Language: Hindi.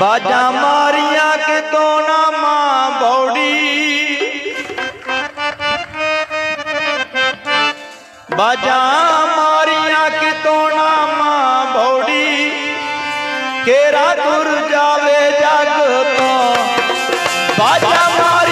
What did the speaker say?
बाजा मारिया के कोना माँ बौड़ी। बाजा मारिया के कोना माँ बौड़ी। केरा तुर जावे जग तो। बाजा मारिया